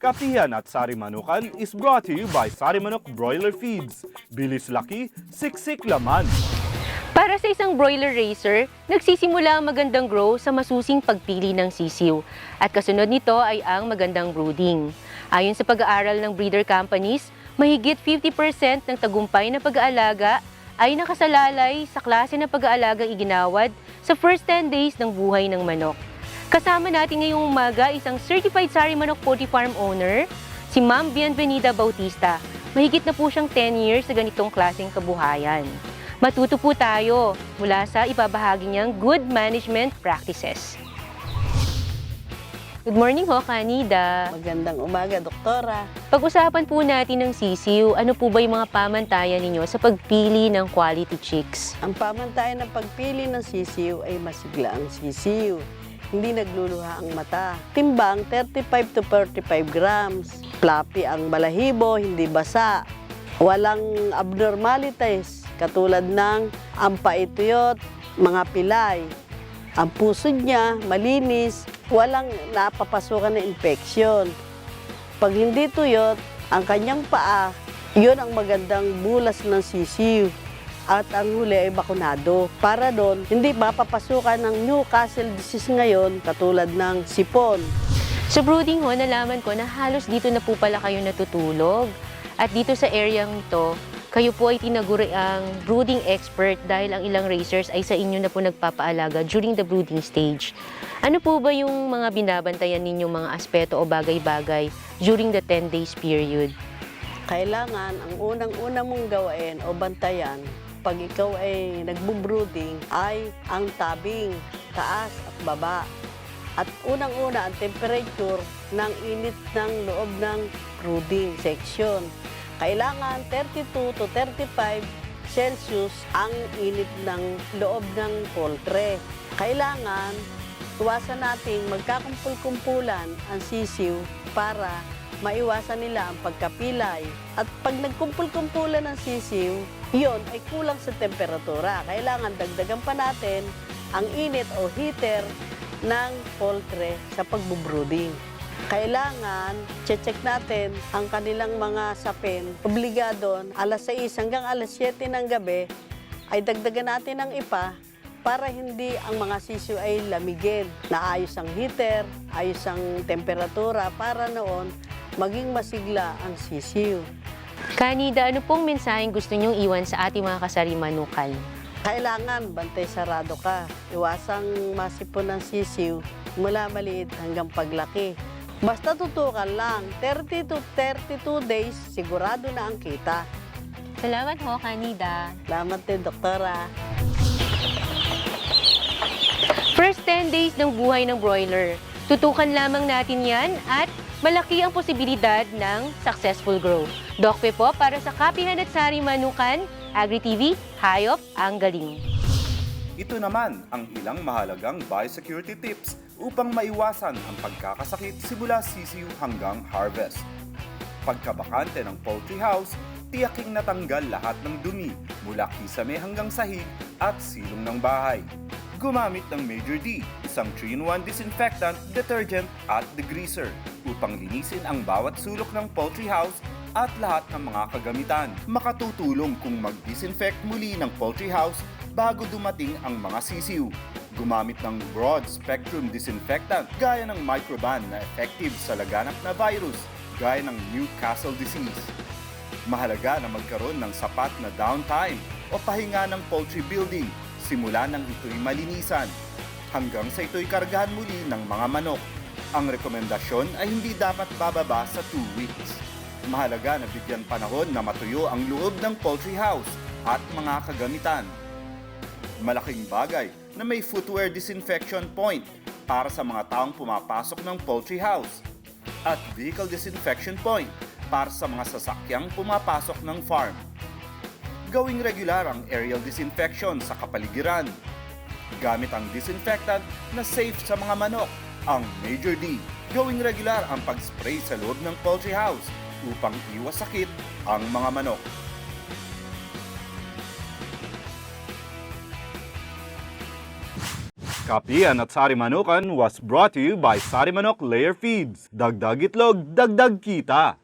Kapihan at Sari Manukan is brought to you by Sari Manok Broiler Feeds. Bilis laki, siksik laman. Para sa isang broiler racer, nagsisimula ang magandang grow sa masusing pagpili ng sisiw. At kasunod nito ay ang magandang brooding. Ayon sa pag-aaral ng breeder companies, mahigit 50% ng tagumpay na pag-aalaga ay nakasalalay sa klase ng pag-aalagang iginawad sa first 10 days ng buhay ng manok. Kasama natin ngayong umaga isang certified sari manok poultry farm owner, si Ma'am Bienvenida Bautista. Mahigit na po siyang 10 years sa ganitong klaseng kabuhayan. Matuto po tayo mula sa ibabahagi niyang good management practices. Good morning ho, Kanida. Magandang umaga, Doktora. Pag-usapan po natin ng sisiw, ano po ba yung mga pamantayan ninyo sa pagpili ng quality chicks? Ang pamantayan ng pagpili ng sisiw ay masigla ang sisiw. Hindi nagluluha ang mata. Timbang 35 to 45 grams. Fluffy ang balahibo, hindi basa. Walang abnormalities katulad ng ampaituyot, mga pilay. Ang puso niya malinis, walang napapasukan na infeksyon. Pag hindi tuyot, ang kanyang paa, yun ang magandang bulas ng sisiw. At ang huli ay bakunado. Para doon, hindi mapapasukan ng Newcastle disease ngayon katulad ng sipon. Sa brooding ho, nalaman ko na halos dito na po pala kayo natutulog. At dito sa area to, kayo po ay tinaguri ang brooding expert dahil ang ilang racers ay sa inyo na po nagpapaalaga during the brooding stage. Ano po ba yung mga binabantayan ninyong mga aspeto o bagay-bagay during the 10 days period? Kailangan ang unang-una mong gawain o bantayan pag ikaw ay nagbo-brooding ay ang tabing, taas at baba. At unang-una ang temperature ng init ng loob ng brooding section. Kailangan 32 to 35 Celsius ang init ng loob ng poultry. Kailangan iwasan nating magkakumpul-kumpulan ang sisiw para maiwasan nila ang pagkapilay. At pag nagkumpul-kumpulan ng sisiw, yon ay kulang sa temperatura. Kailangan dagdagan pa natin ang init o heater ng poultry sa pagbubrooding. Kailangan, check natin ang kanilang mga sapin. Obligado, alas 6 hanggang alas 7 ng gabi, ay dagdagan natin ng ipa para hindi ang mga sisiw ay lamigin. Naayos ang heater, ayos ang temperatura para noon maging masigla ang sisiw. Kanida, ano pong mensaheng gusto nyong iwan sa ating mga kasarimanukal? Kailangan bantay sarado ka. Iwasang masipon ng sisiw mula maliit hanggang paglaki. Basta tutukan lang, 30 to 32 days, sigurado na ang kita. Salamat ho, Kanida. Salamat din, Doktora. First 10 days ng buhay ng broiler. Tutukan lamang natin yan at malaki ang posibilidad ng successful growth. Doc Pe po para sa Kapihan at Sari Manukan, Agri-TV, Hayop ang Galing. Ito naman ang ilang mahalagang biosecurity tips upang maiwasan ang pagkakasakit simula sisiw hanggang harvest. Pagkabakante ng poultry house, tiyaking natanggal lahat ng dumi mula kisame hanggang sahig at silong ng bahay. Gumamit ng Major D, isang 3-in-1 disinfectant, detergent at degreaser upang linisin ang bawat sulok ng poultry house at lahat ng mga kagamitan. Makatutulong kung mag-disinfect muli ng poultry house bago dumating ang mga sisiw. Gumamit ng broad spectrum disinfectant gaya ng microban na effective sa laganap na virus gaya ng Newcastle disease. Mahalaga na magkaroon ng sapat na downtime o pahinga ng poultry building simula nang ito'y malinisan hanggang sa ito'y kargahan muli ng mga manok. Ang rekomendasyon ay hindi dapat bababa sa 2 weeks. Mahalaga na bigyan panahon na matuyo ang loob ng poultry house at mga kagamitan. Malaking bagay na may footwear disinfection point para sa mga taong pumapasok ng poultry house at vehicle disinfection point para sa mga sasakyang pumapasok ng farm. Gawing regular ang aerial disinfection sa kapaligiran. Gamit ang disinfectant na safe sa mga manok, ang Major D. Gawing regular ang pag-spray sa loob ng poultry house upang iwas sakit ang mga manok. Kapian at Sari Manukan was brought to you by Sari Manok Layer Feeds. Dagdag itlog, dagdag kita.